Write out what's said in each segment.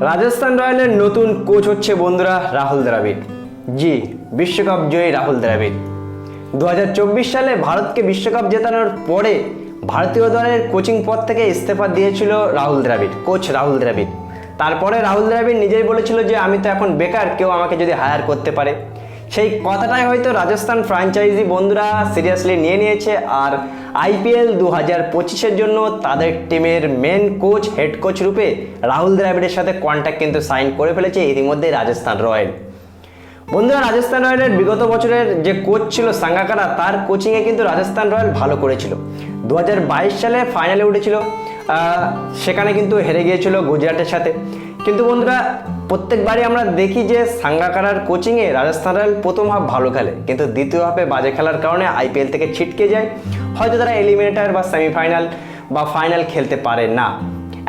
রাজস্থান রয়্যালের নতুন কোচ হচ্ছে বন্ধুরা রাহুল দ্রাবিড়। জি, বিশ্বকাপ জয়ী রাহুল দ্রাবিড়। দু হাজার চব্বিশ সালে ভারতকে বিশ্বকাপ জেতানোর পরে ভারতীয় দলের কোচিং পদ থেকে ইস্তফা দিয়েছিল রাহুল দ্রাবিড়, কোচ রাহুল দ্রাবিড়। তারপরে রাহুল দ্রাবিড় নিজেই বলেছিল যে, আমি তো এখন বেকার, কেউ আমাকে যদি হায়ার করতে পারে। সেই কথাটাই হয়তো রাজস্থান ফ্র্যাঞ্চাইজি বন্ধুরা সিরিয়াসলি নিয়ে নিয়েছে, আর আইপিএল দু হাজার পঁচিশের জন্য তাদের টিমের মেন কোচ হেড কোচ রূপে রাহুল দ্রাবিড়ের সাথে কন্ট্যাক্ট কিন্তু সাইন করে ফেলেছে ইতিমধ্যে রাজস্থান রয়্যাল। বন্ধুরা, রাজস্থান রয়্যালের বিগত বছরের যে কোচ ছিল সাঙ্গাকারা, তার কোচিংয়ে কিন্তু রাজস্থান রয়্যাল ভালো করেছিল। দু হাজার বাইশ সালে ফাইনালে উঠেছিল সেখানে কিন্তু হেরে গিয়েছিল গুজরাটের সাথে। কিন্তু বন্ধুরা, প্রত্যেকবারই আমরা দেখি যে সাঙ্গাকারার কোচিংয়ে রাজস্থান রয়্যাল প্রথম হাফ ভালো খেলে, কিন্তু দ্বিতীয় হাফে বাজে খেলার কারণে আইপিএল থেকে ছিটকে যায়। হয়তো তারা এলিমিনেটার বা সেমিফাইনাল বা ফাইনাল খেলতে পারে না।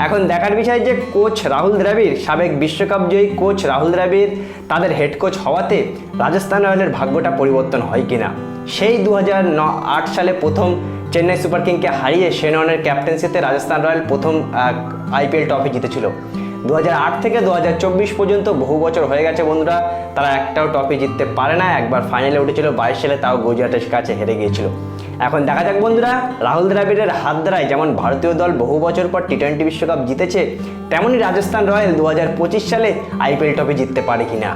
এখন দেখার বিষয় যে কোচ রাহুল দ্রাবিড়, সাবেক বিশ্বকাপ জয়ী কোচ রাহুল দ্রাবিড়, তাদের হেড কোচ হওয়াতে রাজস্থান রয়্যালের ভাগ্যটা পরিবর্তন হয় কিনা? সেই দু আট সালে প্রথম চেন্নাই সুপার কিংকে হারিয়ে শেননের ক্যাপ্টেন্সিতে রাজস্থান রয়্যাল প্রথম আইপিএল ট্রফি জিতেছিল। দু হাজার আট থেকে দু হাজার চব্বিশ পর্যন্ত বহু বছর হয়ে গেছে বন্ধুরা। তারা একটাও ট্রফি জিততে পারে না। একবার ফাইনালে উঠেছিল বাইশ সালে, তাও গুজরাটের কাছে হেরে গিয়েছিল। এখন দেখা যাক বন্ধুরা, রাহুল দ্রাবিড়ের হাত দ্বারায় যেমন ভারতীয় দল বহু বছর পর টি টোয়েন্টি বিশ্বকাপ জিতেছে, তেমনই রাজস্থান রয়্যাল দু হাজার পঁচিশ সালে আইপিএল ট্রফি জিততে পারে কিনা।